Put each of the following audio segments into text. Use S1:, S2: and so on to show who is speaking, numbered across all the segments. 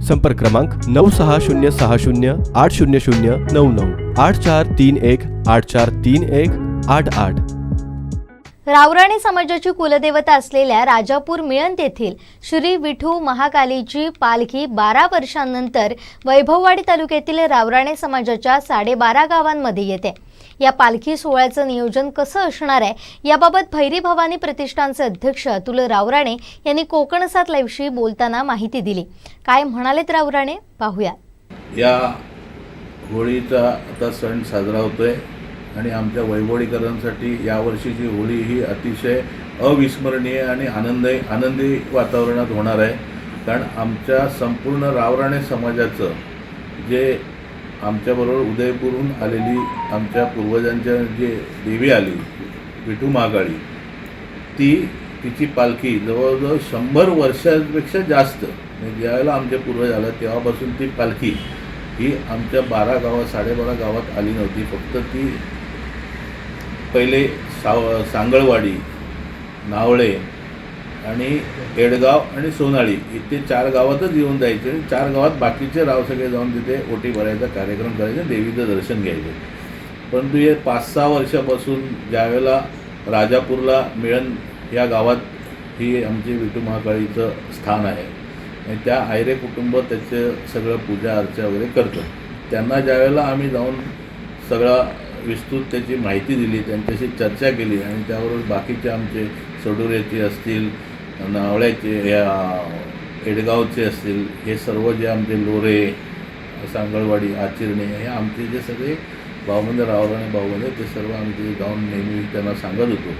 S1: संपर्क क्रमांक नऊ सहा शून्य सहा शून्य आठ शून्य शून्य नऊ नऊ आठ चार तीन एक आठ चार तीन एक आठ आठ.
S2: रावराणी समाजाची कुलदेवता असलेल्या राजापूर मिळन येथील श्री विठू महाकालीची पालखी बारा वर्षांनंतर वैभववाडी तालुक्यातील रावराणे समाजाच्या साडेबारा गावांमध्ये येते. या पालखी सोहळ्याचं नियोजन कसं असणार आहे याबाबत भैरी भवानी प्रतिष्ठानचे अध्यक्ष अतुल रावराणे यांनी कोकणसात लाईव्हशी बोलताना माहिती दिली. काय म्हणालेत रावराणे? पाहूया.
S3: या होळीचा आता सण साजरा होतोय. आणि आमच्या वैभवडीकरांसाठी यावर्षीची होळी ही अतिशय अविस्मरणीय आणि आनंद आनंदी वातावरणात होणार आहे. कारण आमच्या संपूर्ण रावराणे समाजाचं जे आमच्याबरोबर उदयपूरहून आलेली आमच्या पूर्वजांच्या जे देवी आली विठू महाकाळी ती तिची पालखी जवळजवळ शंभर वर्षापेक्षा जास्त म्हणजे ज्यावेळेला आमचे पूर्वज आलं तेव्हापासून ती पालखी ही आमच्या बारा गावात साडेबारा गावात आली नव्हती. फक्त ती पहिले साव सांगळवाडी नावळे आणि एडगाव आणि सोनाळी इथे चार गावातच येऊन जायचे आणि चार गावात बाकीचे राव सगळे जाऊन तिथे ओटी भरायचा कार्यक्रम करायचे देवीचं दर्शन घ्यायचे. परंतु हे पाच सहा वर्षापासून ज्यावेळेला राजापूरला मिळन या गावात ही आमची विठू महाकाळीचं स्थान आहे आणि त्या आयरे कुटुंब त्याचं सगळं पूजा अर्चा वगैरे करतं त्यांना ज्यावेळेला आम्ही जाऊन सगळा विस्तृत त्याची माहिती दिली त्यांच्याशी चर्चा केली आणि त्याबरोबर बाकीचे आमचे सडुरेचे असतील नावळ्याचे या एडगावचे असतील हे सर्व जे आमचे लोरे सांगळवाडी आचिरणे हे आमचे जे सगळे भाऊबंद रावराणे भाऊबंद ते सर्व आमचे जाऊन नेहमी त्यांना सांगत होतो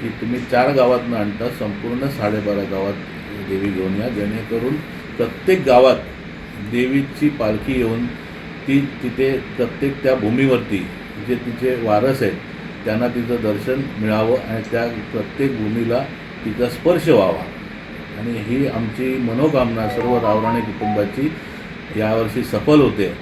S3: की तुम्ही चार गावातनं आणता संपूर्ण साडेबारा गावात देवी घेऊन या जेणेकरून प्रत्येक गावात देवीची पालखी येऊन ती तिथे प्रत्येक त्या भूमीवरती जे तिचे वारस आहेत त्यांना तिचं दर्शन मिळावं आणि त्या प्रत्येक भूमीला तिचा स्पर्श व्हावा. आणि ही आमची मनोकामना सर्व रावराणे कुटुंबाची यावर्षी सफल होते.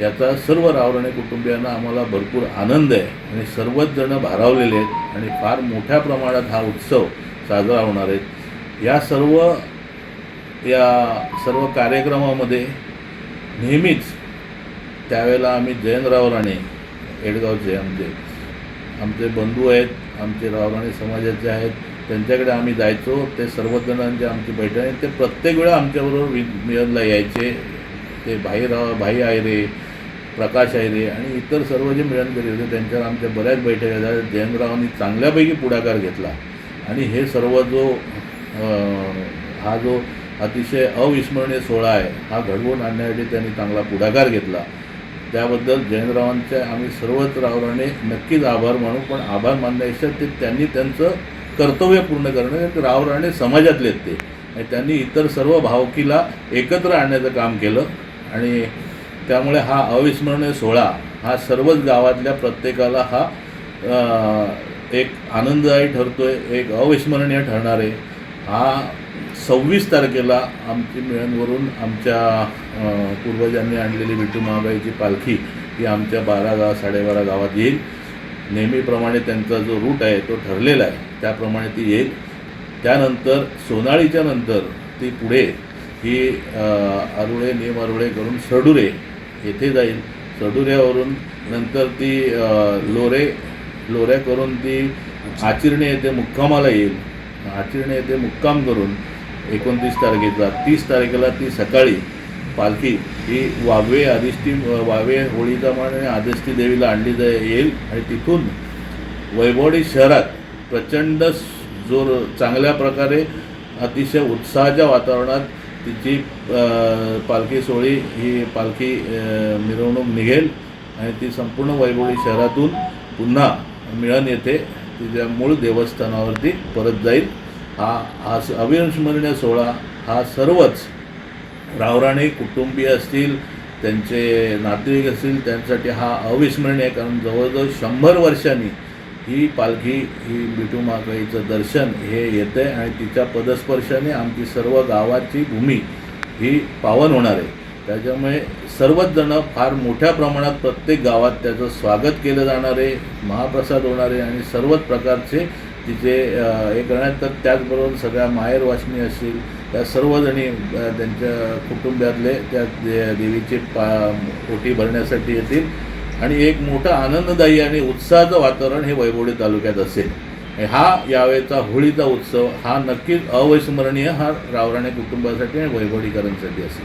S3: याचा सर्व रावराणे कुटुंबियांना आम्हाला भरपूर आनंद आहे आणि सर्वच जण भारावलेले आहेत आणि फार मोठ्या प्रमाणात हा उत्सव साजरा होणार आहे. या सर्व या सर्व कार्यक्रमामध्ये नेहमीच त्यावेळेला आम्ही जयंतराव राणे एडगावचे आमचे. आमचे बंधू आहेत आमचे रावराणे समाजाचे आहेत त्यांच्याकडे आम्ही जायचो ते सर्वजणांची आमची बैठक आहे. ते प्रत्येक वेळा आमच्याबरोबर वि मिळनला यायचे. ते भाई राव भाई आयरे प्रकाश आयरे आणि इतर सर्व जे मिळनकरी होते त्यांच्यावर आमच्या बऱ्याच बैठका झाल्या. जयंतरावांनी चांगल्यापैकी पुढाकार घेतला. आणि हे सर्व जो हा जो अतिशय अविस्मरणीय सोहळा आहे हा घडवून आणण्यासाठी त्यांनी चांगला पुढाकार घेतला. त्याबद्दल जयंतरावांचे आम्ही सर्वच रावराने नक्कीच आभार मानू पण आभार मानण्यापेक्षा ते त्यांनी त्यांचं कर्तव्य पूर्ण करणं रावराणे समाजातले आहेत ते. आणि त्यांनी इतर सर्व भावकीला एकत्र आणण्याचं काम केलं आणि त्यामुळे हा अविस्मरणीय सोहळा हा सर्वच गावातल्या प्रत्येकाला हा एक आनंददायी ठरतो आहे एक अविस्मरणीय ठरणार आहे. हा सव्वीस तारखेला आमची मिळणवरून आमच्या पूर्वजांनी आणलेली विठू महाबाईची पालखी ही आमच्या बारा गाव साडेबारा गावात येईल. नेहमीप्रमाणे त्यांचा जो रूट आहे तो ठरलेला आहे. त्याप्रमाणे ती येईल. त्यानंतर सोनाळीच्या नंतर ती पुढे ही आरुळे अरुळे नेम आरुळे करून सडुरे येथे जाईल. सडुऱ्यावरून नंतर ती लोरे लोऱ्या करून ती आचिरणे येथे मुक्कामाला येईल. आचिरणे येथे मुक्काम करून एकोणतीस तारखेचा तीस तारखेला ती सकाळी पालखी ही वावे आदिष्टी वावे होळीचा मान आणि आदिष्टी देवीला आणली जाय येईल. आणि तिथून वैभवडी शहरात प्रचंड जोर चांगल्या प्रकारे अतिशय उत्साहाच्या वातावरणात तिची पालखी सोहळी ही पालखी मिरवणूक निघेल. आणि ती संपूर्ण वैभवडी शहरातून पुन्हा मिळन येथे तिच्या मूळ देवस्थानावरती परत जाईल. हा हा अविस्मरणीय सोहळा हा सर्वच रावराणे कुटुंबीय असतील त्यांचे नातेवाईक असतील त्यांच्यासाठी हा अविस्मरणीय कारण जवळजवळ शंभर वर्षांनी ही पालखी ही बिटू माकाईचं दर्शन हे येतं आहे आणि तिच्या पदस्पर्शाने आमची सर्व गावाची भूमी ही पावन होणार आहे. त्याच्यामुळे सर्वच जणं फार मोठ्या प्रमाणात प्रत्येक गावात त्याचं स्वागत केलं जाणार आहे महाप्रसाद होणार आहे आणि सर्वच प्रकारचे तिचे हे करण्यात तर त्याचबरोबर सगळ्या माहेरवाचनी असतील त्या सर्वजणी त्यांच्या कुटुंबातले त्या दे देवीचे पा ओटी भरण्यासाठी येतील. आणि एक मोठं आनंददायी आणि उत्साहाचं वातावरण हे वैभवडी तालुक्यात असेल. हा यावेळेचा होळीचा उत्सव हा नक्कीच अविस्मरणीय हा रावराणे कुटुंबासाठी आणि वैभवडीकरांसाठी असेल.